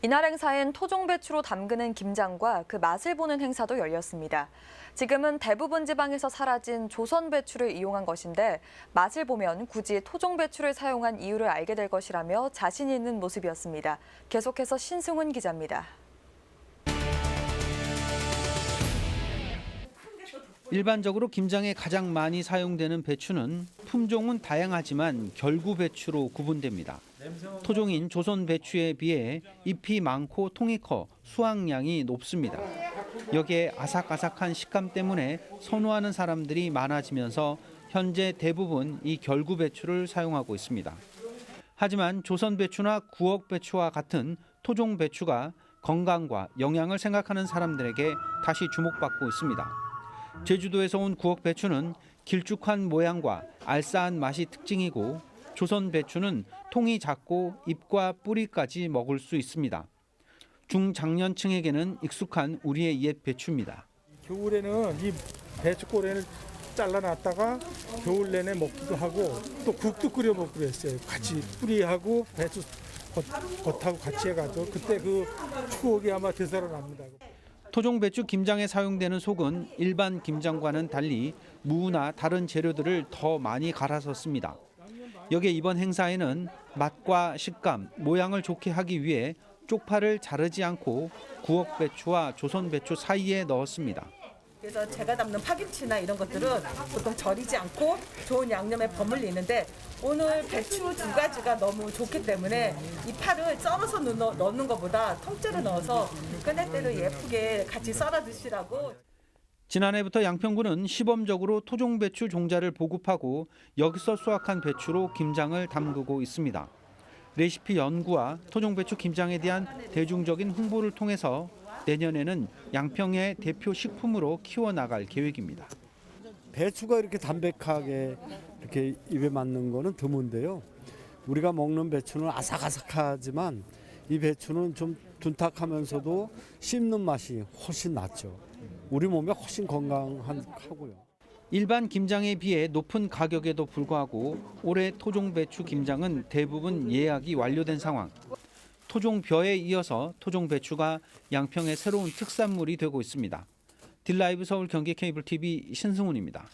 이날 행사엔 토종 배추로 담그는 김장과 그 맛을 보는 행사도 열렸습니다. 지금은 대부분 지방에서 사라진 조선 배추를 이용한 것인데 맛을 보면 굳이 토종 배추를 사용한 이유를 알게 될 것이라며 자신 있는 모습이었습니다. 계속해서 신승훈 기자입니다. 일반적으로 김장에 가장 많이 사용되는 배추는 품종은 다양하지만 결구 배추로 구분됩니다. 토종인 조선 배추에 비해 잎이 많고 통이 커 수확량이 높습니다. 여기에 아삭아삭한 식감 때문에 선호하는 사람들이 많아지면서 현재 대부분 이 결구 배추를 사용하고 있습니다. 하지만 조선 배추나 구억 배추와 같은 토종 배추가 건강과 영양을 생각하는 사람들에게 다시 주목받고 있습니다. 제주도에서 온 구억 배추는 길쭉한 모양과 알싸한 맛이 특징이고 조선 배추는 통이 작고 잎과 뿌리까지 먹을 수 있습니다. 중장년층에게는 익숙한 우리의 옛 배추입니다. 겨울에는 이 배추 꼬리를 잘라놨다가 겨울 내내 먹기도 하고 또 국도 끓여 먹고 그랬어요. 같이 뿌리하고 배추 겉, 겉하고 같이 해가지고 그때 그 추억이 아마 되살아납니다. 토종 배추 김장에 사용되는 속은 일반 김장과는 달리 무나 다른 재료들을 더 많이 갈아서 씁니다. 여기에 이번 행사에는 맛과 식감, 모양을 좋게 하기 위해 쪽파를 자르지 않고 구억 배추와 조선 배추 사이에 넣었습니다. 그래서 제가 담는 파김치나 이런 것들은 보통 절이지 않고 좋은 양념에 버물리는데 오늘 배추 두 가지가 너무 좋기 때문에 이 파를 썰어서 넣- 넣는 것보다 통째로 넣어서 꺼낼대로 예쁘게 같이 썰어 드시라고 지난해부터 양평구는 시범적으로 토종 배추 종자를 보급하고 여기서 수확한 배추로 김장을 담그고 있습니다. 레시피 연구와 토종 배추 김장에 대한 대중적인 홍보를 통해서 내년에는 양평의 대표 식품으로 키워 나갈 계획입니다. 배추가 이렇게 담백하게 이렇게 입에 맞는 거는 드문데요. 우리가 먹는 배추는 아삭아삭하지만 이 배추는 좀 둔탁하면서도 씹는 맛이 훨씬 낫죠. 우리 몸에 훨씬 건강하고요. 일반 김장에 비해 높은 가격에도 불구하고 올해 토종 배추 김장은 대부분 예약이 완료된 상황. 토종 벼에 이어서 토종 배추가 양평의 새로운 특산물이 되고 있습니다. 딜라이브 서울 경기 케이블 TV 신승훈입니다.